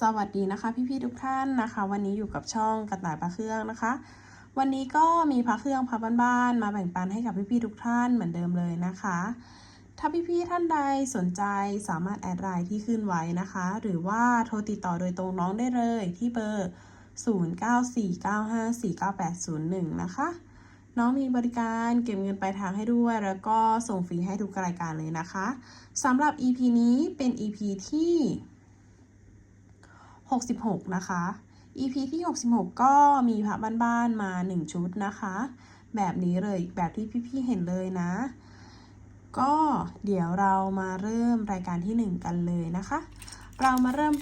สวัสดีนะคะ พี่ๆทุกท่านนะคะ วันนี้อยู่กับช่องกระต่ายพระเครื่องนะคะ วันนี้ก็มีพระเครื่องพระบ้านๆมาแบ่งปันให้กับพี่ๆทุกท่านเหมือนเดิมเลยนะคะ ถ้าพี่ๆท่านใดสนใจสามารถแอดไลน์ที่ขึ้นไว้นะคะ หรือว่าโทรติดต่อโดยตรงน้องได้เลยที่เบอร์ 0949549801 นะคะ น้องมีบริการเก็บเงินปลายทางให้ด้วย แล้วก็ส่งฟรีให้ทุกรายการเลยนะคะสำหรับ EP นี้เป็น EP ที่ 66 นะคะ EP ที่ 66 ก็มีพระบ้านๆมา 1 ชุดนะคะ แบบนี้เลยแบบที่พี่ๆเห็นเลยนะ ก็เดี๋ยวเรามาเริ่มรายการที่ 1 กันเลยนะคะ เรามาเริ่ม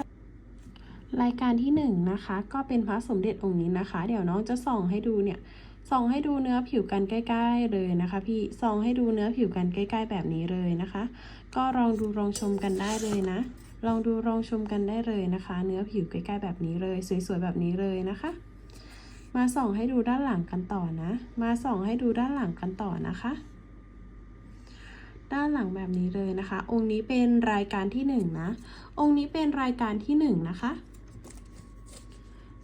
รายการที่1นะคะ ก็เป็นพระสมเด็จองค์นี้นะคะ เดี๋ยวน้องจะส่องให้ดูเนี่ยส่องให้ดูเนื้อผิวกันใกล้ ๆ เลยนะคะ พี่ส่องให้ดูเนื้อผิวกันใกล้ ๆ แบบนี้เลยนะคะ ก็ลองดูลองชมกันได้เลยนะ ลองดูลองชมกันได้เลยนะคะ เนื้อผิวใกล้ๆแบบนี้เลย สวยๆแบบนี้เลยนะคะ มาส่องให้ดูด้านหลังกันต่อนะ มาส่องให้ดูด้านหลังกันต่อนะคะ ด้านหลังแบบนี้เลยนะคะ องค์นี้เป็นรายการที่หนึ่งนะ องค์นี้เป็นรายการที่หนึ่งนะคะ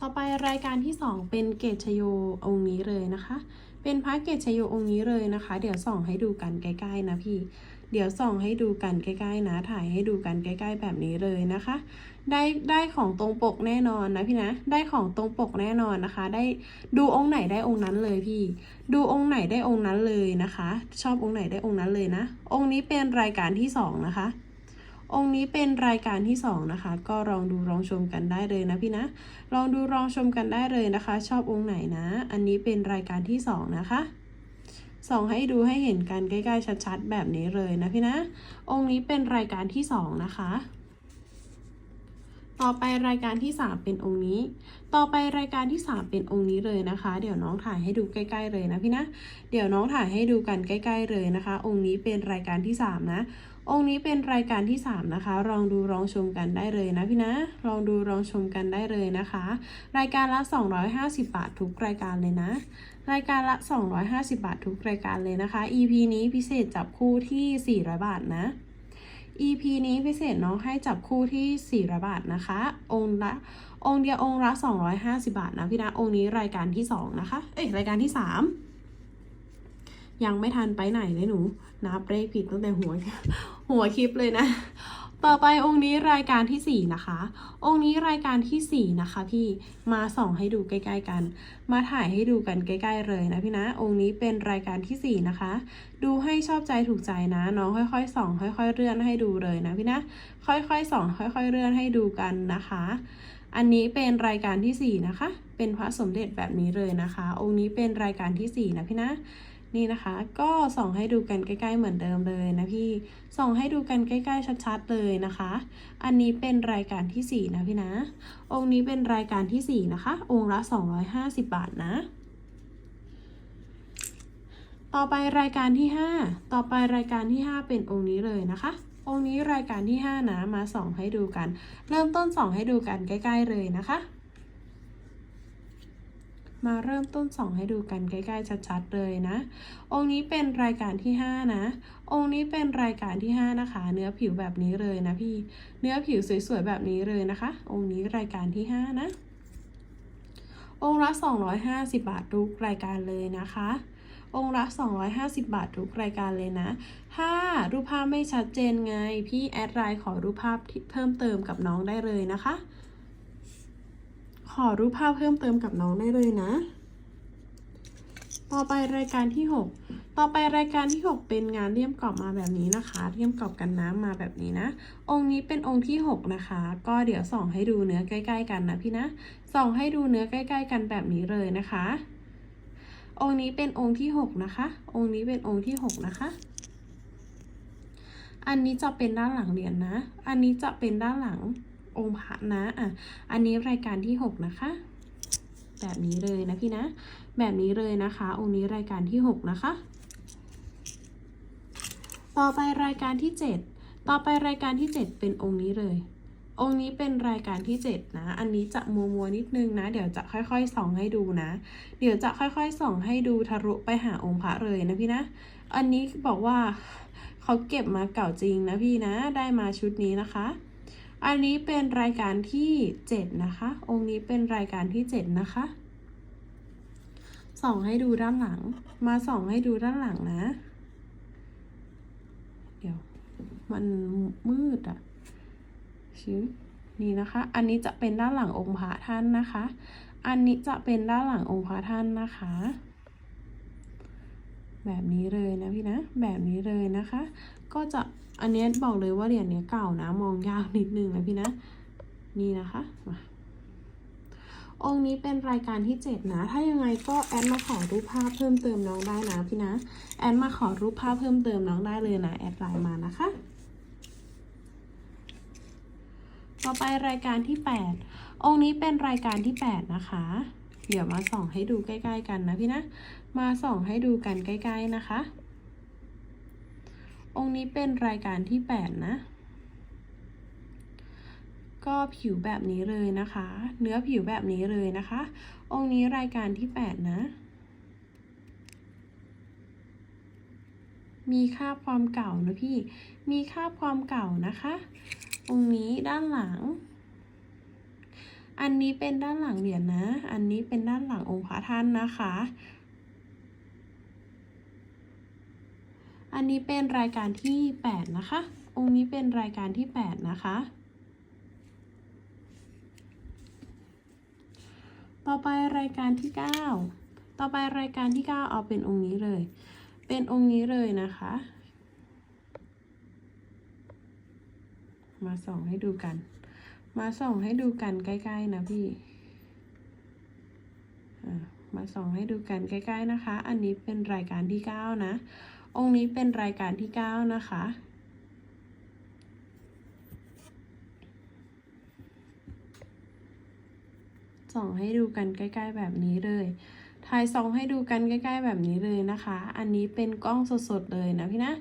ต่อไปรายการที่สองเป็นเกตชโยองค์นี้เลยนะคะ เป็นพระเกตชโยองค์นี้เลยนะคะ เดี๋ยวส่องให้ดูกันใกล้ๆนะพี่ เดี๋ยวส่องให้ดูกันใกล้ๆนะถ่ายให้ดูกันใกล้ๆแบบนี้เลยนะคะ ได้ได้ของตรงปกแน่นอนนะพี่นะ ได้ของตรงปกแน่นอนนะคะ ได้ดูองค์ไหนได้องค์นั้นเลยพี่ ดูองค์ไหนได้องค์นั้นเลยนะคะ ชอบองค์ไหนได้องค์นั้นเลยนะ องค์นี้เป็นรายการที่สองนะคะองค์นี้เป็นรายการที่สองนะคะ ก็ลองดูลองชมกันได้เลยนะพี่นะ ลองดูลองชมกันได้เลยนะคะ ชอบองค์ไหนนะ อันนี้เป็นรายการที่สองนะคะ ส่องให้ดูให้เห็นกันใกล้ๆชัดๆ แบบนี้เลยนะพี่นะ องค์นี้เป็นรายการที่สองนะคะ ต่อไปรายการที่สามเป็นองค์นี้ ต่อไปรายการที่สามเป็นองค์นี้เลยนะคะ เดี๋ยวน้องถ่ายให้ดูใกล้ ๆเลยนะพี่นะ เดี๋ยวน้องถ่ายให้ดูกันใกล้ๆเลยนะคะ องค์นี้เป็นรายการที่สามนะองค์นี้เป็นรายการที่สามนะคะ ลองดูลองชมกันได้เลยนะพี่นะ ลองดูลองชมกันได้เลยนะคะ รายการละ 250 บาททุกรายการเลยนะ รายการละ 250 บาททุกรายการเลยนะคะ EP นี้พิเศษจับคู่ที่ 400 บาทนะ EP นี้พิเศษน้องให้จับคู่ที่400บาทนะคะ องค์ละองค์เดียวองค์ละ 250 บาทนะพี่นะองค์นี้รายการที่ 2 นะคะ เอ้ยรายการที่ 3 ยังไม่ทันไปไหนเลยหนู นับเลขผิดตั้งแต่หัวหัวคลิปเลยนะ ต่อไปองค์นี้รายการที่ 4 นะคะ องค์นี้รายการทีสี่ 4 นะคะพี่มาส่องให้ดูใกล้ๆกัน มาถ่ายให้ดูกันใกล้ๆเลยนะพี่นะ องค์นี้เป็นรายการทีสี่ 4 นะคะ ดูให้ชอบใจถูกใจนะน้องค่อยๆส่อง ค่อย ๆ เลื่อนให้ดูเลยนะพี่นะ ค่อยๆส่อง ค่อยๆเลื่อนให้ดูกันนะคะ อันนี้เป็นรายการที่ 4 นะคะ เป็นพระสมเด็จแบบนี้เลยนะคะ องค์นี้เป็นรายการที่ 4 นะพี่นะ นี่นะคะ ก็ส่องให้ดูกันใกล้ๆเหมือนเดิมเลยนะพี่ส่องให้ดูกันใกล้ๆชัดๆเลยนะคะ อันนี้เป็นรายการที่ 4 นะพี่นะ องค์นี้เป็นรายการที่ 4 นะคะ องค์ละ 250 บาทนะ ต่อไปรายการที่ 5 ต่อไปรายการที่ 5 เป็นองค์นี้เลยนะคะองค์นี้รายการที่ 5 นะ มาส่องให้ดูกัน เริ่มต้นส่องให้ดูกันใกล้ ๆ เลยนะคะ มาเริ่มต้นส่องให้ดูกันใกล้ๆชัดๆเลยนะ องค์นี้เป็นรายการที่ 5 นะ องค์นี้เป็นรายการที่ 5 นะคะ เนื้อผิวแบบนี้เลยนะพี่ เนื้อผิวสวยๆแบบนี้เลยนะคะ องค์นี้รายการที่ 5 นะ องค์ละ 250 บาททุกรายการเลยนะคะองค์ละ 250 บาททุกรายการเลยนะ ถ้ารูปภาพไม่ชัดเจนไง พี่แอดไลน์ขอรูปภาพเพิ่มเติมกับน้องได้เลยนะคะ อรูปภาพเพิ่มเติมกับน้องได้เลยนะ ต่อไปรายการที่ 6 ต่อไปรายการที่ 6 เป็นงานเลี่ยมกรอบมาแบบนี้นะคะ เลี่ยมกรอบกันน้ำมาแบบนี้นะ องค์นี้เป็นองค์ที่ 6 นะคะ ก็เดี๋ยวส่องให้ดูเนื้อใกล้ๆกันนะพี่นะ ส่องให้ดูเนื้อใกล้ ๆ กันแบบนี้เลยนะคะ องค์นี้เป็นองค์ที่ 6 นะคะ องค์นี้เป็นองค์ที่ 6 นะคะอันนี้จะเป็นด้านหลังเหรียญนะอันนี้จะเป็นด้านหลัง องค์พระนะอะอันนี้รายการที่ 6 นะคะ แบบนี้เลยนะพี่นะ แบบนี้เลยนะคะ องค์นี้รายการที่ 6 นะคะ ต่อไปรายการที่ 7 ต่อไปรายการที่ 7 เป็นองค์นี้เลยองค์นี้เป็นรายการที่ 7 นะ อันนี้จะมัวมัวนิดนึงนะ เดี๋ยวจะค่อยๆส่องให้ดูนะ เดี๋ยวจะค่อยๆส่องให้ดูทะลุไปหาองค์พระเลยนะพี่นะ อันนี้บอกว่าเขาเก็บมาเก่าจริงนะพี่นะ ได้มาชุดนี้นะคะ อันนี้เป็นรายการที่เจ็ดนะคะ องค์นี้เป็นรายการที่เจ็ดนะคะ ส่องให้ดูด้านหลัง มาส่องให้ดูด้านหลังนะ เดี๋ยว มันมืดอะชื้อนี่นะคะ อันนี้จะเป็นด้านหลังองค์พระท่านนะคะ อันนี้จะเป็นด้านหลังองค์พระท่านนะคะ แบบนี้เลยนะพี่นะ แบบนี้เลยนะคะ ก็จะ อันนี้บอกเลยว่าเหรียญเนี้ยเก่านะ มองยากนิดนึงนะพี่นะ นี่นะคะมาองค์นี้เป็นรายการที่ 7 นะ ถ้ายังไงก็แอดมาขอรูปภาพเพิ่มเติมน้องได้นะพี่นะ แอดมาขอรูปภาพเพิ่มเติมน้องได้เลยนะ แอดไลน์มานะคะ ต่อไปรายการที่ 8 องค์นี้เป็นรายการที่ 8 นะคะ เดี๋ยวมาส่องให้ดูใกล้ ๆ กันนะพี่นะ มาส่องให้ดูกันใกล้ ๆ นะคะ องค์นี้เป็นรายการที่ 8 นะ ก็ผิวแบบนี้เลยนะคะ เนื้อผิวแบบนี้เลยนะคะ องค์นี้รายการที่ 8 นะ มีค่าความเก่านะพี่ มีค่าความเก่านะคะ องค์นี้ด้านหลัง อันนี้เป็นด้านหลังเหรียญนะอันนี้เป็นด้านหลังองค์พระท่านนะคะ อันนี้เป็นรายการที่ 8 นะคะ องค์นี้เป็นรายการที่ 8 นะคะ ต่อไปรายการที่ 9 ต่อไปรายการที่ 9 เอาเป็นองค์นี้เลย เป็นองค์นี้เลยนะคะ มาส่องให้ดูกัน มาส่องให้ดูกันใกล้ๆนะพี่มาส่องให้ดูกันใกล้ ๆนะคะ อันนี้เป็นรายการที่ 9 นะ องค์นี้เป็นรายการที่ 9 นะคะ ส่องให้ดูกันใกล้ ๆ แบบนี้เลยถ่ายส่องให้ดูกันใกล้ ๆ แบบนี้เลยนะคะ อันนี้เป็นกล้องสดๆเลยนะพี่นะ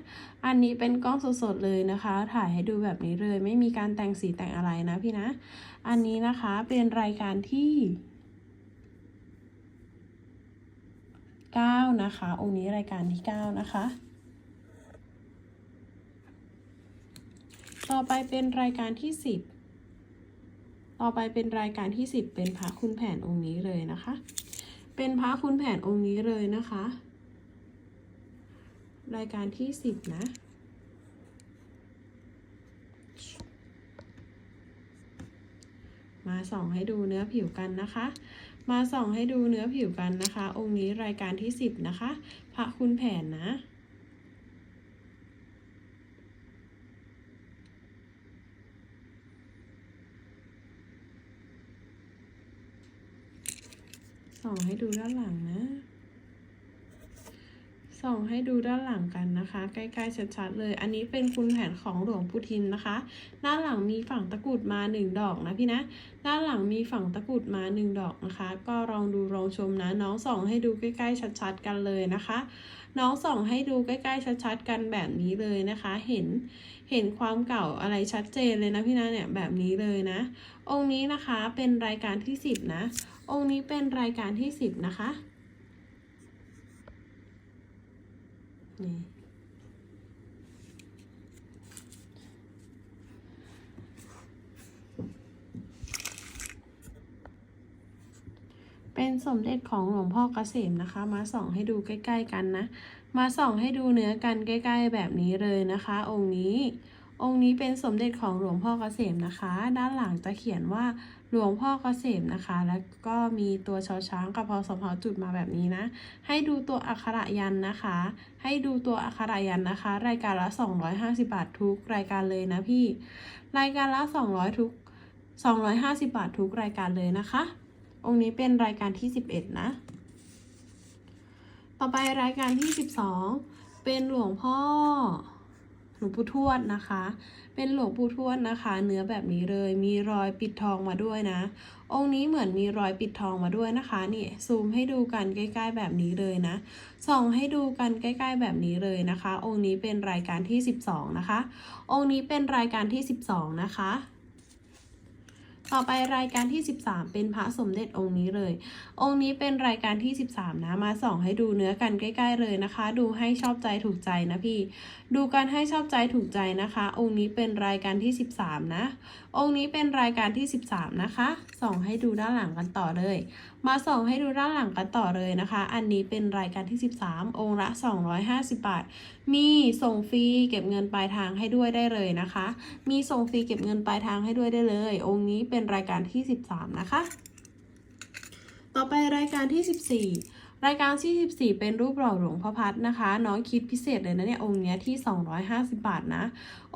อันนี้เป็นกล้องสดๆเลยนะคะ ถ่ายให้ดูแบบนี้เลย ไม่มีการแต่งสีแต่งอะไรนะพี่นะ อันนี้นะคะเป็นรายการที่9นะคะ องค์นี้รายการที่ 9 นะคะ ต่อไปเป็นรายการที่ 10 ต่อไปเป็นรายการที่ 10 เป็นพระคุณแผนองค์นี้เลยนะคะ เป็นพระคุณแผนองค์นี้เลยนะคะ รายการที่ 10 นะมาส่องให้ดูเนื้อผิวกันนะคะ มาส่องให้ดูเนื้อผิวกันนะคะ องค์นี้รายการที่ 10 นะคะ พระคุณแผนนะ ส่องให้ดูด้านหลังนะส่องให้ดูด้านหลังกันนะคะ ใกล้ๆชัดๆเลย อันนี้เป็นคุณแผนของหลวงพุทินนะคะ ด้านหลังมีฝั่งตะกุดมาหนึ่งดอกนะพี่นะ ด้านหลังมีฝั่งตะกุดมาหนึ่งดอกนะคะ ก็ลองดูลองชมนะน้องส่องให้ดูใกล้ๆชัดๆกันเลยนะคะ น้องส่องให้ดูใกล้ๆชัดๆกันแบบนี้เลยนะคะ เห็น เห็นความเก่าอะไรชัดเจนเลยนะพี่นะเนี่ยแบบนี้เลยนะ องค์นี้นะคะเป็นรายการที่สิบนะ องค์นี้เป็นรายการที่สิบนะคะนี่เป็นสมเด็จของหลวงพ่อเกษมนะคะ มาส่องให้ดูใกล้ ๆ กันนะ มาส่องให้ดูเนื้อกันใกล้ ๆ แบบนี้เลยนะคะ องค์นี้ องค์นี้เป็นสมเด็จของหลวงพ่อเกษมนะคะ ด้านหลังจะเขียนว่าหลวงพ่อเกษมนะคะ แล้วก็มีตัวชอช้างกับพอสมพอจุดมาแบบนี้นะ ให้ดูตัวอักขระยันนะคะ ให้ดูตัวอักขระยันนะคะ รายการละ 250 บาททุกรายการเลยนะพี่ รายการละ 200 ทุก 250 บาททุกรายการเลยนะคะ องค์นี้เป็นรายการที่ 11 นะ ต่อไปรายการที่ 12 เป็นหลวงพ่อ หลวงปู่ทวดนะคะ เป็นหลวงปู่ทวดนะคะ เนื้อแบบนี้เลย มีรอยปิดทองมาด้วยนะ องค์นี้เหมือนมีรอยปิดทองมาด้วยนะคะ นี่ซูมให้ดูกันใกล้ ๆ แบบนี้เลยนะ ส่องให้ดูกันใกล้ ๆ แบบนี้เลยนะคะ องค์นี้เป็นรายการที่ 12 นะคะ องค์นี้เป็นรายการที่ 12 นะคะ ต่อไปรายการที่ 13 เป็นพระสมเด็จองค์นี้เลย องค์นี้เป็นรายการที่ 13 นะ มาส่องให้ดูเนื้อกันใกล้ ๆ เลยนะคะ ดูให้ชอบใจถูกใจนะพี่ ดูกันให้ชอบใจถูกใจนะคะ องค์นี้เป็นรายการที่ 13 นะ องค์นี้เป็นรายการที่ 13 นะคะ ส่องให้ดูด้านหลังกันต่อเลย มาส่องให้ดูด้านหลังกันต่อเลยนะคะ อันนี้เป็นรายการที่ 13 องค์ละ 250 บาท มีส่งฟรีเก็บเงินปลายทางให้ด้วยได้เลยนะคะ มีส่งฟรีเก็บเงินปลายทางให้ด้วยได้เลย องค์นี้เป็นรายการที่ 13 นะคะ ต่อไปรายการที่ 14รายการที่14เป็นรูปหล่อหลวงพ่อพัดนะคะ น้องคิดพิเศษเลยนะเนี่ย องค์เนี้ยที่ 250 บาทนะ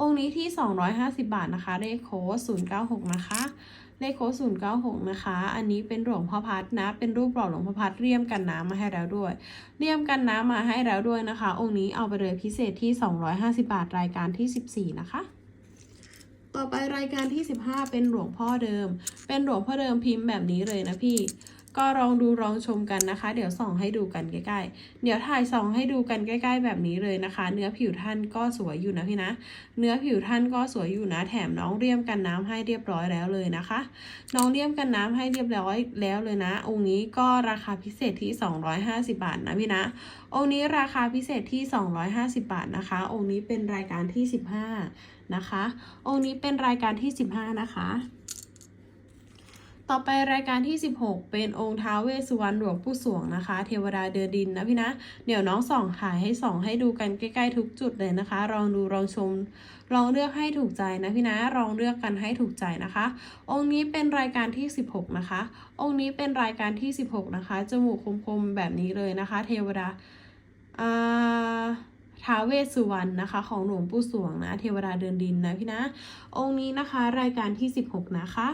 องค์นี้ที่ 250 บาทนะคะเลขโค้ด096 นะคะ เลขโค้ด096นะคะ อันนี้เป็นหลวงพ่อพัดนะ เป็นรูปหล่อหลวงพ่อพัดเรียมกันน้ำมาให้แล้วด้วย เรียมกันน้ำมาให้แล้วด้วยนะคะ องค์นี้เอาไปเลยพิเศษที่250บาทรายการที่14นะคะ ต่อไปรายการที่15เป็นหลวงพ่อเดิม เป็นหลวงพ่อเดิมพิมพ์แบบนี้เลยนะพี่ ก็ลองดูลองชมกันนะคะ เดี๋ยวส่องให้ดูกันใกล้ๆ เดี๋ยวถ่ายส่องให้ดูกันใกล้ ๆ แบบนี้เลยนะคะ เนื้อผิวท่านก็สวยอยู่นะพี่นะ เนื้อผิวท่านก็สวยอยู่นะ แถมน้องเรียมกันน้ำให้เรียบร้อยแล้วเลยนะคะ น้องเรียมกันน้ำให้เรียบร้อยแล้วเลยนะ องค์นี้ก็ราคาพิเศษที่ 250 บาทนะพี่นะ องค์นี้ราคาพิเศษที่ 250 บาทนะคะ องค์นี้เป็นรายการที่ 15 นะคะ องค์นี้เป็นรายการที่ 15 นะคะ ต่อไปรายการที่ 16 เป็นองค์ท้าวเวสุวรรณหลวงปู่สวงนะคะ เทวดาเดือดินนะพี่นะ เดี๋ยวน้องส่องถ่ายให้ส่องให้ดูกันใกล้ๆทุกจุดเลยนะคะ ลองดูลองชม ลองเลือกให้ถูกใจนะพี่นะ ลองเลือกกันให้ถูกใจนะคะ องค์นี้เป็นรายการที่ 16 นะคะ องค์นี้เป็นรายการที่ 16 นะคะ จมูกคมๆแบบนี้เลยนะคะ เทวดาอ่าท้าวเวสสุวรรณนะคะ ของหลวงปู่สวงนะ เทวดาเดินดินนะพี่นะ องค์นี้นะคะรายการที่ 16 นะคะ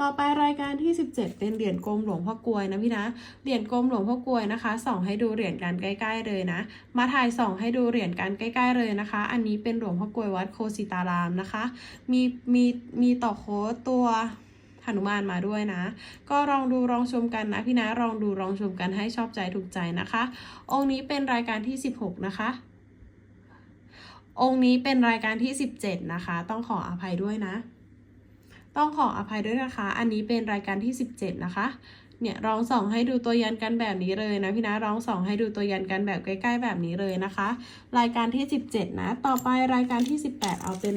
ต่อไปรายการที่ 17 เป็นเหรียญกลมหลวงพ่อกลวยนะพี่นะ เหรียญกลมหลวงพ่อกลวยนะคะส่องให้ดูเหรียญกันใกล้ ๆ เลยนะ มาถ่ายส่องให้ดูเหรียญกันใกล้ ๆ เลยนะคะ อันนี้เป็นหลวงพ่อกลวยวัดโคสิตารามนะคะ มีมีมีต่อโค้ดตัวหนุมานมาด้วยนะ ก็ลองดูลองชมกันนะพี่นะลองดูลองชมกันให้ชอบใจถูกใจนะคะ องค์นี้เป็นรายการที่ 16 นะคะองค์นี้เป็นรายการที่ 17 นะคะ ต้องขออภัยด้วยนะ ต้องขออภัยด้วยนะคะ อันนี้เป็นรายการที่ 17 นะคะ เนี่ยลองสองให้ดูตัวยันกันแบบนี้เลยนะพี่นะลองสองให้ดูตัวยันกันแบบใกล้ ๆ แบบนี้เลยนะคะ รายการที่ 17 นะ ต่อไปรายการที่ 18 เอาเป็น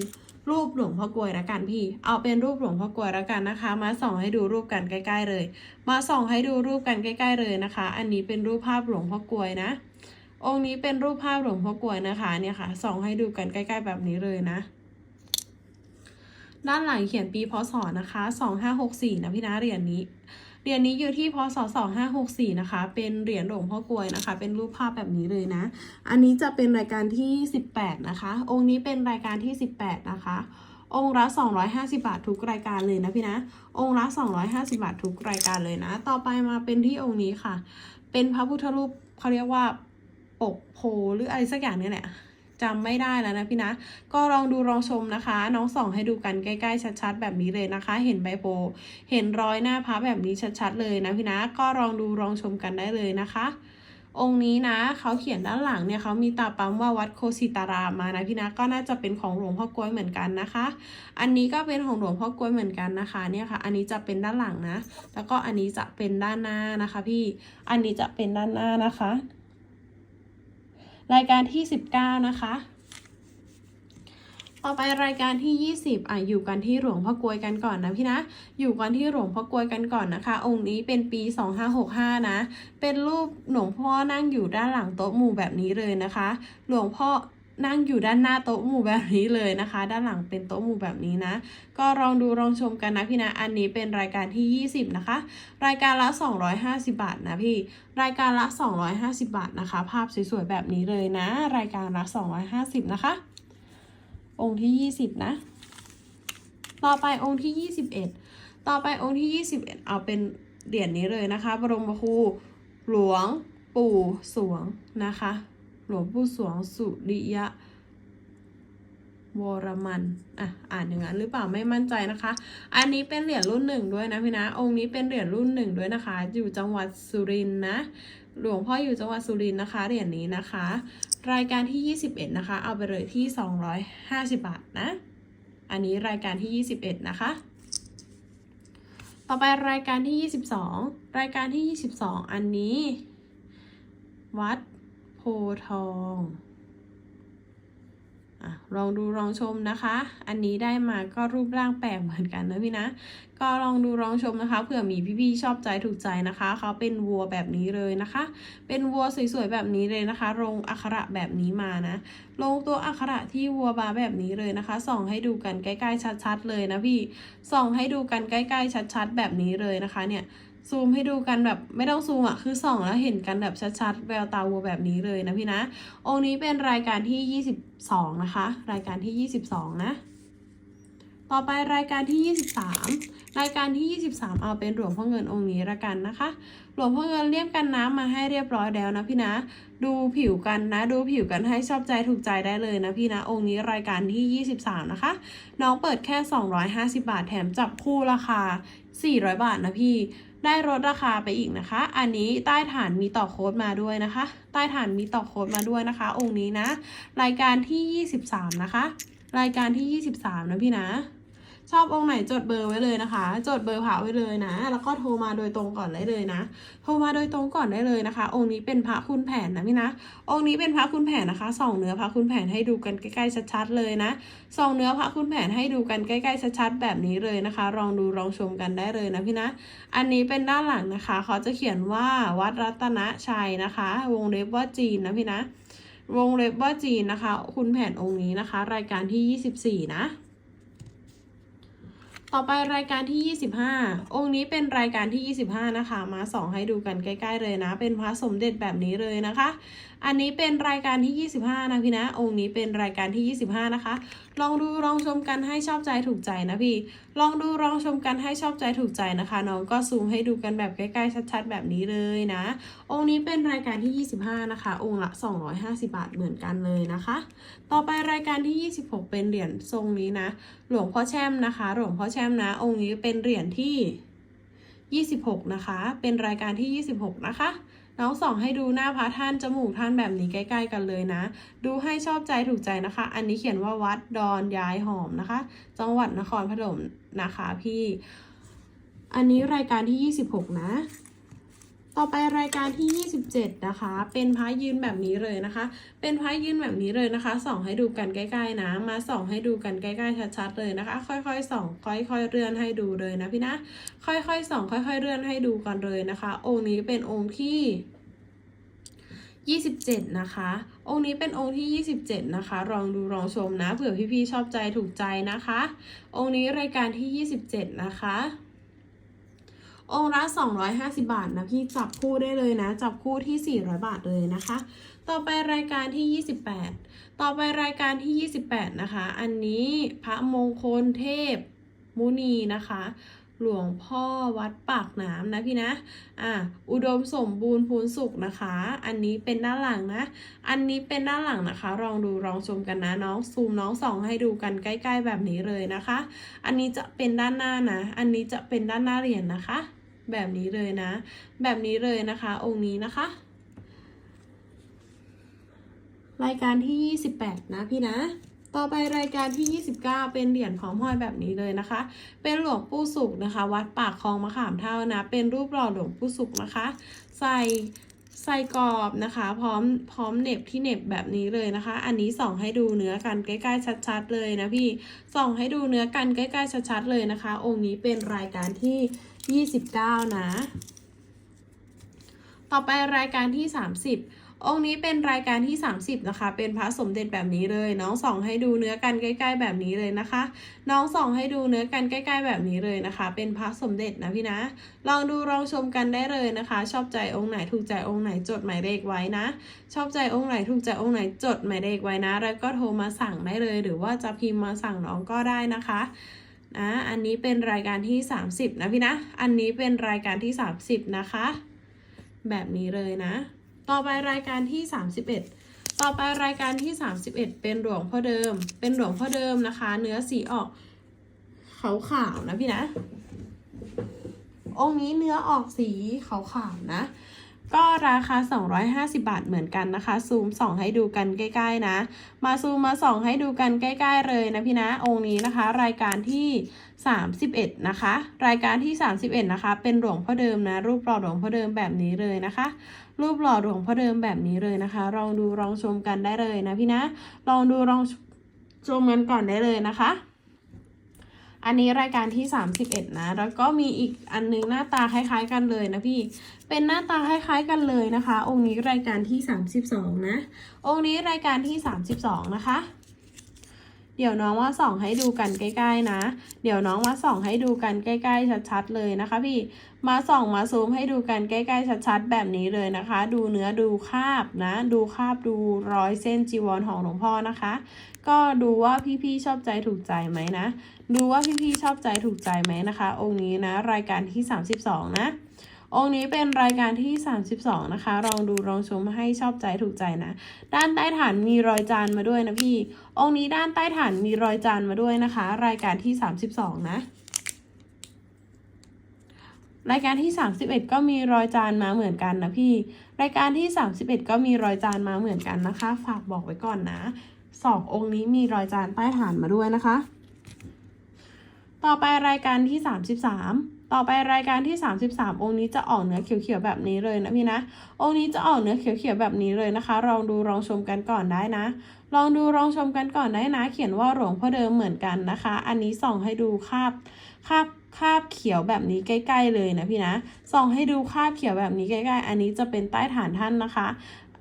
รูปหลวงพ่อกลวยละกันพี่ เอาเป็นรูปหลวงพ่อกลวยละกันนะคะ มาส่องให้ดูรูปกันใกล้ ๆ เลย มาส่องให้ดูรูปกันใกล้ ๆ เลยนะคะ อันนี้เป็นรูปภาพหลวงพ่อกลวยนะ องค์นี้เป็นรูปภาพหลวงพ่อกลวยนะคะ เนี่ยค่ะส่องให้ดูกันใกล้ ๆ แบบนี้เลยนะ ด้านหลังเขียนปีพศนะคะ2564นะพี่นะเหรียญนี้เหรียญนี้อยู่ที่พศ2564นะคะ เป็นเหรียญหลวงพ่อกลวยนะคะ เป็นรูปภาพแบบนี้เลยนะ อันนี้จะเป็นรายการที่ 18 นะคะ องค์นี้เป็นรายการที่ 18 นะคะ องค์ละ 250 บาททุกรายการเลยนะพี่นะ องค์ละ 250 บาททุกรายการเลยนะ ต่อไปมาเป็นที่องค์นี้ค่ะ เป็นพระพุทธรูปเขาเรียกว่าปกโพหรืออะไรสักอย่างเนี่ยแหละ จำไม่ได้แล้วนะพี่นะ ก็ลองดูลองชมนะคะ น้องส่องให้ดูกันใกล้ๆชัดๆ แบบนี้เลยนะคะ เห็นใบโพเห็นรอยหน้าพระแบบนี้ชัดๆเลยนะพี่นะก็ลองดูลองชมกันได้เลยนะคะ องค์นี้นะเขาเขียนด้านหลังเนี่ยเขามีตาปั๊มว่าวัดโคสิตารามมานะพี่นะก็น่าจะเป็นของหลวงพ่อกล้วยเหมือนกันนะคะ อันนี้ก็เป็นของหลวงพ่อกล้วยเหมือนกันนะคะเนี่ยค่ะ อันนี้จะเป็นด้านหลังนะ แล้วก็อันนี้จะเป็นด้านหน้านะคะ พี่อันนี้จะเป็นด้านหน้านะคะ รายการที่ 19 นะคะ ต่อไปรายการที่ 20อะอยู่กันที่หลวงพ่อกลวยกันก่อนนะพี่นะ อยู่กันที่หลวงพ่อกลวยกันก่อนนะคะ องค์นี้เป็นปี 2565 นะ เป็นรูปหลวงพ่อนั่งอยู่ด้านหลังโต๊ะหมู่แบบนี้เลยนะคะ หลวงพ่อ นั่งอยู่ด้านหน้าโต๊ะหมู่แบบนี้เลยนะคะ ด้านหลังเป็นโต๊ะหมู่แบบนี้นะ ก็ลองดูลองชมกันนะพี่นะ อันนี้เป็นรายการที่ 20 นะคะ รายการละ 250 บาทนะพี่ รายการละ 250 บาทนะคะ ภาพสวยๆแบบนี้เลยนะ รายการละ 250 นะคะ องค์ที่ 20 นะ ต่อไปองค์ที่ 21 ต่อไปองค์ที่ 21 เอาเป็นเหรียญนี้เลยนะคะ บรมครูหลวงปู่สวงนะคะ หลวงปู่สวงสุริยะวรมัน อะ อ่านอย่างนั้นหรือเปล่าไม่มั่นใจนะคะ อันนี้เป็นเหรียญรุ่นหนึ่งด้วยนะพี่นะ องค์นี้เป็นเหรียญรุ่นหนึ่งด้วยนะคะ อยู่จังหวัดสุรินทร์นะ หลวงพ่ออยู่จังหวัดสุรินทร์นะคะ เหรียญนี้นะคะ รายการที่ 21 นะคะ เอาไปเลยที่ 250 บาทนะ อันนี้รายการที่ 21 นะคะ ต่อไปรายการที่ 22 รายการที่ 22 อันนี้ วัด ธิ์ทองอลองดูลองชมนะคะ อันนี้ได้มาก็รูปร่างแปลกเหมือนกันนะพี่นะ ก็ลองดูลองชมนะคะเผื่อมีพี่ๆชอบใจถูกใจนะคะ เขาเป็นวัวแบบนี้เลยนะคะ เป็นวัวสวยๆแบบนี้เลยนะคะลงอักขระแบบนี้มานะลงตัวอักขระที่วัวบาแบบนี้เลยนะคะส่องให้ดูกันใกล้ๆชัดๆเลยนะพี่ส่องให้ดูกันใกล้ๆชัดๆแบบนี้เลยนะคะเนี่ย ซูมให้ดูกันแบบไม่ต้องซูมอะคือส่องแล้วเห็นกันแบบชัดๆ แววตาวัวแบบนี้เลยนะพี่นะ องค์นี้เป็นรายการที่ 22 นะคะ รายการที่ 22 นะ ต่อไปรายการที่ 23 รายการที่ 23 เอาเป็นหลวงพ่อเงินองค์นี้ละกันนะคะ หลวงพ่อเงินเรียบกันน้ำมาให้เรียบร้อยแล้วนะพี่นะ ดูผิวกันนะ ดูผิวกันให้ชอบใจถูกใจได้เลยนะพี่นะ องค์นี้รายการที่ 23 นะคะ น้องเปิดแค่ 250 บาทแถมจับคู่ราคา 400 บาทนะพี่ ได้ลดราคาไปอีกนะคะ อันนี้ใต้ฐานมีต่อโค้ดมาด้วยนะคะ ใต้ฐานมีต่อโค้ดมาด้วยนะคะ องค์นี้นะ รายการที่ 23 นะคะ รายการที่ 23 นะพี่นะ ชอบองค์ไหนจดเบอร์ไว้เลยนะคะ จดเบอร์ผ่าไว้เลยนะ แล้วก็โทรมาโดยตรงก่อนได้เลยนะ โทรมาโดยตรงก่อนได้เลยนะคะ องค์นี้เป็นพระคุณแผนนะพี่นะ องค์นี้เป็นพระคุณแผนนะคะส่องเนื้อพระคุณแผนให้ดูกันใกล้ๆชัดๆเลยนะส่องเนื้อพระคุณแผนให้ดูกันใกล้ๆชัดๆแบบนี้เลยนะคะ ลองดูลองชมกันได้เลยนะพี่นะ อันนี้เป็นด้านหลังนะคะ เขาจะเขียนว่าวัดรัตนชัยนะคะ วงเล็บว่าจีนนะพี่นะ วงเล็บว่าจีนนะคะ คุณแผนองค์นี้นะคะ รายการที่ 24 นะ ต่อไปรายการที่ 25 องค์นี้เป็นรายการที่ 25 นะคะ มาส่องให้ดูกันใกล้ ๆ เลยนะ เป็นพระสมเด็จแบบนี้เลยนะคะ อันนี้เป็นรายการที่ 25 นะพี่นะ องค์นี้เป็นรายการที่ 25 นะคะ ลองดูลองชมกันให้ชอบใจถูกใจนะพี่ ลองดูลองชมกันให้ชอบใจถูกใจนะคะน้องก็ซูมให้ดูกันแบบใกล้ๆชัด ๆ แบบนี้เลยนะ องค์นี้เป็นรายการที่ 25 นะคะ องค์ละ 250 บาทเหมือนกันเลยนะคะ ต่อไปรายการที่ 26 เป็นเหรียญทรงนี้นะ หลวงพ่อแช่มนะคะ หลวงพ่อแช่มนะ องค์นี้เป็นเหรียญที่ 26 นะคะ เป็นรายการที่ 26 นะคะ น้องส่องให้ดูหน้าพระท่านจมูกท่านแบบนี้ใกล้ ๆ กันเลยนะ ดูให้ชอบใจถูกใจนะคะ อันนี้เขียนว่าวัดดอนยายหอมนะคะ จังหวัดนครพนมนะคะพี่ อันนี้รายการที่ 26 นะ ต่อไปรายการที่ 27 นะคะ เป็นพระยืนแบบนี้เลยนะคะ เป็นพระยืนแบบนี้เลยนะคะ ส่องให้ดูกันใกล้ๆนะ มาส่องให้ดูกันใกล้ๆชัดๆเลยนะคะ ค่อยๆส่องค่อยๆเลื่อนให้ดูเลยนะพี่นะ ค่อยๆส่องค่อยๆเลื่อนให้ดูกันเลยนะคะ องค์นี้เป็นองค์ที่ 27 นะคะ องค์นี้เป็นองค์ที่ 27 นะคะ ลองดูลองชมนะ เผื่อพี่ๆชอบใจถูกใจนะคะ องค์นี้รายการที่ 27 นะคะ องค์ละ250 บาทนะพี่จับคู่ได้เลยนะ จับคู่ที่ 400 บาทเลยนะคะ ต่อไปรายการที่ 28 ต่อไปรายการที่ 28 นะคะ อันนี้พระมงคลเทพมุนีนะคะ หลวงพ่อวัดปากน้ำนะพี่นะ อ่า อุดมสมบูรณ์พูนสุขนะคะ อันนี้เป็นด้านหลังนะ อันนี้เป็นด้านหลังนะคะ ลองดูลองชมกันนะน้องซูมน้องสองให้ดูกันใกล้ ๆ แบบนี้เลยนะคะ อันนี้จะเป็นด้านหน้านะ อันนี้จะเป็นด้านหน้าเหรียญนะคะ แบบนี้เลยนะ แบบนี้เลยนะคะ องค์นี้นะคะ รายการที่ 28 นะพี่นะต่อไปรายการที่ 29 เป็นเหรียญพร้อมห้อยแบบนี้เลยนะคะ เป็นหลวงปู่สุขนะคะ วัดปากคลองมะขามเท่านะ เป็นรูปหล่อหลวงปู่สุขนะคะ ใส่ใส่กรอบนะคะ พร้อมพร้อมเน็บที่เน็บแบบนี้เลยนะคะ อันนี้ส่องให้ดูเนื้อกันใกล้ๆชัดๆเลยนะพี่ส่องให้ดูเนื้อกันใกล้ๆชัดๆเลยนะคะ องค์นี้เป็นรายการที่ 29 นะ ต่อไปรายการที่ 30 องค์นี้เป็นรายการที่ 30 นะคะ เป็นพระสมเด็จแบบนี้เลย น้องส่องให้ดูเนื้อกันใกล้ ๆ แบบนี้เลยนะคะ น้องส่องให้ดูเนื้อกันใกล้ ๆ แบบนี้เลยนะคะ เป็นพระสมเด็จนะพี่นะ ลองดูลองชมกันได้เลยนะคะ ชอบใจองค์ไหนถูกใจองค์ไหนจดหมายเลขไว้นะ ชอบใจองค์ไหนถูกใจองค์ไหนจดหมายเลขไว้นะ แล้วก็โทรมาสั่งได้เลย หรือว่าจะพิมพ์มาสั่งน้องก็ได้นะคะ นะอันนี้เป็นรายการที่ 30 นะพี่นะ อันนี้เป็นรายการที่ 30 นะคะ แบบนี้เลยนะ ต่อไปรายการที่ 31 ต่อไปรายการที่ 31 เป็นหลวงพ่อเดิม เป็นหลวงพ่อเดิมนะคะ เนื้อสีออกขาวๆนะพี่นะ องค์นี้เนื้อออกสีขาวๆนะ ก็ราคา 250 บาทเหมือนกันนะคะ ซูมส่องให้ดูกันใกล้ ๆ นะ มาซูมมาส่องให้ดูกันใกล้ ๆ เลยนะพี่นะ องค์นี้นะคะ รายการที่ 31 นะคะ รายการที่ 31 นะคะ เป็นหลวงพ่อเดิมนะ รูปหล่อหลวงพ่อเดิมแบบนี้เลยนะคะ รูปหล่อหลวงพ่อเดิมแบบนี้เลยนะคะ ลองดูลองชมกันได้เลยนะพี่นะ ลองดูลองชมกันก่อนได้เลยนะคะ อันนี้รายการที่ 31 นะ แล้วก็มีอีกอันนึงหน้าตาคล้าย ๆ กันเลยนะพี่ เป็นหน้าตาคล้าย ๆ กันเลยนะคะ องค์นี้รายการที่ 32 นะ องค์นี้รายการที่ 32 นะคะ เดี๋ยวน้องว่าส่องให้ดูกันใกล้ ๆ นะ เดี๋ยวน้องมาส่องให้ดูกันใกล้ ๆ ชัดๆเลยนะคะพี่ มาส่องมาซูมให้ดูกันใกล้ๆชัดๆแบบนี้เลยนะคะ ดูเนื้อดูคาบนะ ดูคาบดูร้อยเส้นจีวรของหลวงพ่อนะคะ ก็ดูว่าพี่ๆชอบใจถูกใจไหมนะ ดูว่าพี่ๆชอบใจถูกใจไหมนะคะ องค์นี้นะรายการที่ 32 นะ องค์นี้เป็นรายการที่ 32 นะคะ ลองดูลองชมให้ชอบใจถูกใจนะ ด้านใต้ฐานมีรอยจานมาด้วยนะพี่ องค์นี้ด้านใต้ฐานมีรอยจานมาด้วยนะคะ รายการที่ 32 นะรายการที่ 31 ก็มีรอยจานมาเหมือนกันนะพี่ รายการที่ 31 ก็มีรอยจานมาเหมือนกันนะคะ ฝากบอกไว้ก่อนนะสององค์นี้มีรอยจานใต้ฐานมาด้วยนะคะ ต่อไปรายการที่ 33 ต่อไปรายการที่ 33 องค์นี้จะออกเนื้อเขียวๆแบบนี้เลยนะพี่นะ องค์นี้จะออกเนื้อเขียวๆแบบนี้เลยนะคะ ลองดูลองชมกันก่อนได้นะ ลองดูลองชมกันก่อนได้นะ เขียนว่าหลวงพ่อเดิมเหมือนกันนะคะ อันนี้ส่องให้ดูคาบคาบคาบเขียวแบบนี้ใกล้ ๆ เลยนะพี่นะ ส่องให้ดูคาบเขียวแบบนี้ใกล้ๆ อันนี้จะเป็นใต้ฐานท่านนะคะ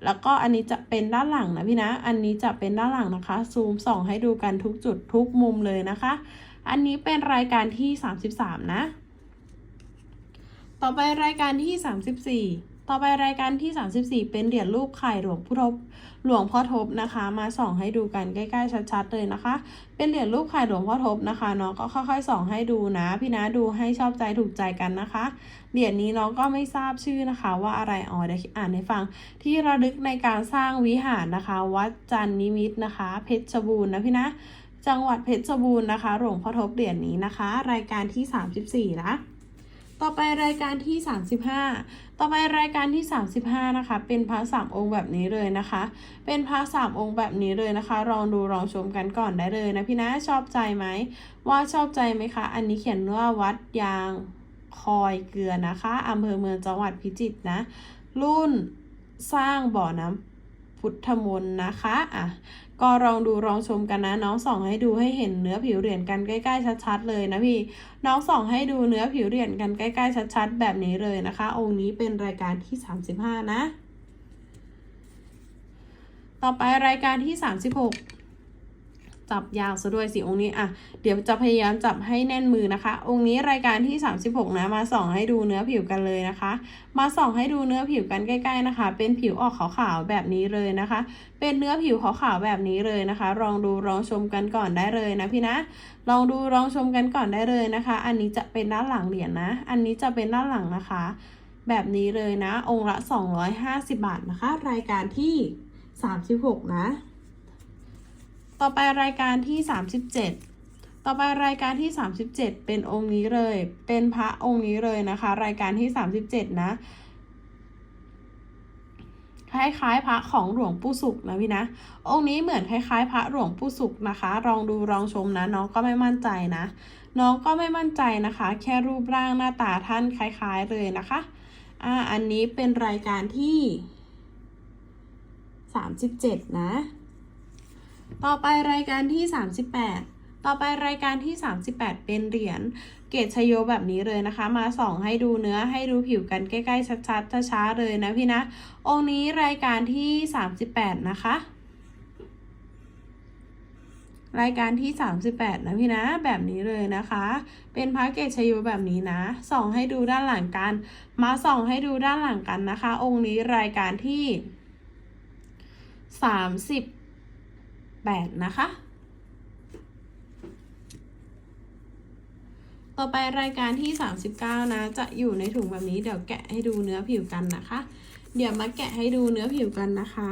แล้วก็อันนี้จะเป็นด้านหลังนะพี่นะ อันนี้จะเป็นด้านหลังนะคะ ซูมส่องให้ดูกันทุกจุดทุกมุมเลยนะคะ อันนี้เป็นรายการที่ 33 นะ ต่อไปรายการที่ 34 ต่อไปรายการที่ 34 เป็นเหรียญรูปไข่หลวงพ่อทบหลวงพ่อทบนะคะ มาส่องให้ดูกันใกล้ๆชัดๆเลยนะคะ เป็นเหรียญรูปไข่หลวงพ่อทบนะคะเนาะก็ค่อยๆส่องให้ดูนะ พี่นะดูให้ชอบใจถูกใจกันนะคะ เหรียญนี้น้องก็ไม่ทราบชื่อนะคะว่าอะไรอ๋อเดี๋ยวอ่านให้ฟัง ที่ระลึกในการสร้างวิหารนะคะ วัดจันนิมิตรนะคะ เพชรบูรณ์นะพี่นะจังหวัดเพชรบูรณ์นะคะ หลวงพ่อทบเหรียญนี้นะคะ รายการที่ 34 นะ ต่อไปรายการที่ 35 ต่อไปรายการที่ 35 นะคะ เป็นพระสามองค์แบบนี้เลยนะคะ เป็นพระสามองค์แบบนี้เลยนะคะ ลองดูลองชมกันก่อนได้เลยนะพี่นะชอบใจไหมว่าชอบใจไหมคะ อันนี้เขียนว่าวัดยางคอยเกลือนะคะอำเภอเมืองจังหวัดพิจิตรนะ รุ่นสร้างบ่อน้ำพุทธมนต์นะคะ อะ ก็ลองดูลองชมกันนะ น้องส่องให้ดูให้เห็นเนื้อผิวเหรียญกันใกล้ๆชัดๆเลยนะพี่ น้องส่องให้ดูเนื้อผิวเหรียญกันใกล้ๆชัดๆ แบบนี้เลยนะคะ องค์นี้เป็นรายการที่ 35 นะ ต่อไปรายการที่ 36 จับยาวซะด้วยสิองค์นี้อะเดี๋ยวจะพยายามจับให้แน่นมือนะคะ องค์นี้รายการที่ 36 นะมาส่องให้ดูเนื้อผิวกันเลยนะคะ มาส่องให้ดูเนื้อผิวกันใกล้ๆนะคะ เป็นผิวออกขาวๆแบบนี้เลยนะคะ เป็นเนื้อผิวขาวๆแบบนี้เลยนะคะ ลองดูลองชมกันก่อนได้เลยนะพี่นะลองดูลองชมกันก่อนได้เลยนะคะ อันนี้จะเป็นด้านหลังเหรียญนะ อันนี้จะเป็นด้านหลังนะคะ แบบนี้เลยนะ องค์ละ 250 บาทนะคะ รายการที่ 36 นะ ต่อไปรายการที่ 37 ต่อไปรายการที่ 37 เป็นองค์นี้เลย เป็นพระองค์นี้เลยนะคะ รายการที่ 37 นะ คล้ายๆ พระของหลวงปู่สุขนะพี่นะ องค์นี้เหมือนคล้ายๆ พระหลวงปู่สุขนะคะลองดูลองชมนะน้องก็ไม่มั่นใจนะ น้องก็ไม่มั่นใจนะคะ แค่รูปร่างหน้าตาท่านคล้ายๆเลยนะคะอ่าอันนี้เป็นรายการที่ 37 นะ ต่อไปรายการที่ 38 ต่อไปรายการที่ 38 เป็นเหรียญเกตชโยแบบนี้เลยนะคะ มาส่องให้ดูเนื้อให้ดูผิวกันใกล้ๆชัดๆช้าๆเลยนะพี่นะ องค์นี้รายการที่ 38 นะคะ รายการที่ 38 นะพี่นะ แบบนี้เลยนะคะ เป็นพระเกตชโยแบบนี้นะ ส่องให้ดูด้านหลังกัน มาส่องให้ดูด้านหลังกันนะคะ องค์นี้รายการที่ 8 นะคะ ต่อไปรายการที่ 39 นะ จะอยู่ในถุงแบบนี้เดี๋ยวแกะให้ดูเนื้อผิวกันนะคะ เดี๋ยวมาแกะให้ดูเนื้อผิวกันนะคะ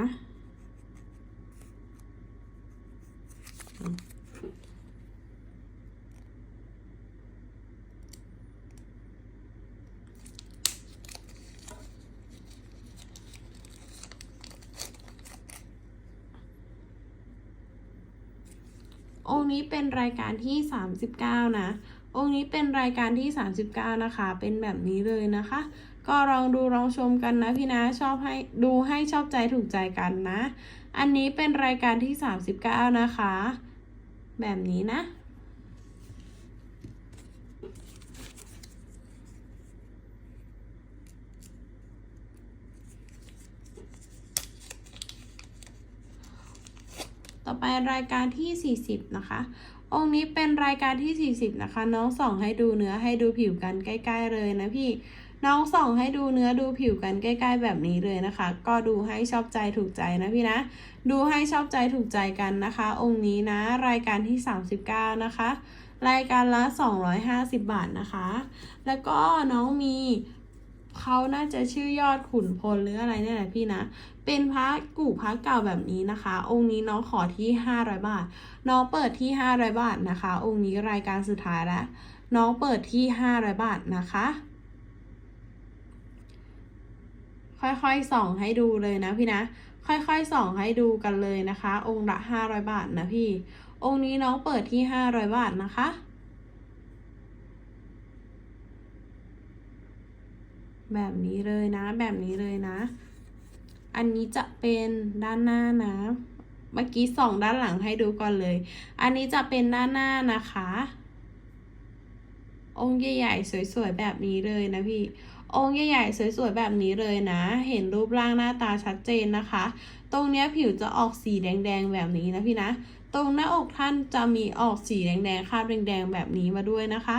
นี้เป็นรายการที่ 39 นะ องค์นี้เป็นรายการที่ 39 นะคะ เป็นแบบนี้เลยนะคะ ก็ลองดูลองชมกันนะพี่นะชอบให้ดูให้ชอบใจถูกใจกันนะ อันนี้เป็นรายการที่ 39 นะคะ แบบนี้นะ ต่อไป รายการที่ 40 นะคะ องค์นี้เป็นรายการที่ 40 นะคะ น้องส่องให้ดูเนื้อให้ดูผิวกันใกล้ ๆ เลยนะพี่ น้องส่องให้ดูเนื้อดูผิวกันใกล้ ๆ แบบนี้เลยนะคะ ก็ดูให้ชอบใจถูกใจนะพี่นะ ดูให้ชอบใจถูกใจกันนะคะ องค์นี้นะ รายการที่ 39 นะคะ รายการละ 250 บาทนะคะ แล้วก็น้องมี เขาน่าจะชื่อยอดขุนพลหรืออะไรเนี่ยแหละพี่นะ เป็นพระกู่พระเก่าแบบนี้นะคะ องค์นี้น้องขอที่ 500 บาท น้องเปิดที่ 500 บาทนะคะ องค์นี้รายการสุดท้ายแล้ว น้องเปิดที่ 500 บาทนะคะ ค่อยๆส่องให้ดูเลยนะพี่นะ ค่อยๆส่องให้ดูกันเลยนะคะ องค์ละ 500 บาทนะพี่ องค์นี้น้องเปิดที่ 500 บาทนะคะ แบบนี้เลยนะ แบบนี้เลยนะ อันนี้จะเป็นด้านหน้านะ เมื่อกี้ส่องด้านหลังให้ดูก่อนเลย อันนี้จะเป็นด้านหน้านะคะ องค์ใหญ่ๆสวยๆแบบนี้เลยนะพี่ องค์ใหญ่ๆสวยๆแบบนี้เลยนะ เห็นรูปร่างหน้าตาชัดเจนนะคะ ตรงเนี้ยผิวจะออกสีแดงๆแบบนี้นะพี่นะ ตรงหน้าอกท่านจะมีออกสีแดงๆคราบแดงๆแบบนี้มาด้วยนะคะ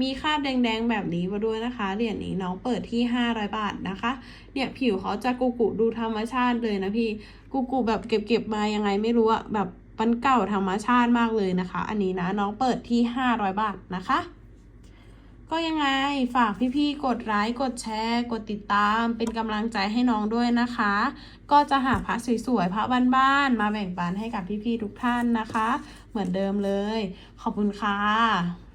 มีคราบแดงๆแบบนี้มาด้วยนะคะ เหรียญนี้น้องเปิดที่ 500 บาทนะคะ เนี่ยผิวเขาจะกุกุดูธรรมชาติเลยนะพี่ กุกุแบบเก็บๆมายังไงไม่รู้อะแบบมันเก่าธรรมชาติมากเลยนะคะ อันนี้นะน้องเปิดที่ 500 บาทนะคะ ก็ยังไงฝากพี่ๆกดไลค์กดแชร์ กดติดตามเป็นกำลังใจให้น้องด้วยนะคะ ก็จะหาพระสวยๆพระบ้านๆมาแบ่งปันให้กับพี่ๆทุกท่านนะคะ เหมือนเดิมเลย ขอบคุณค่ะ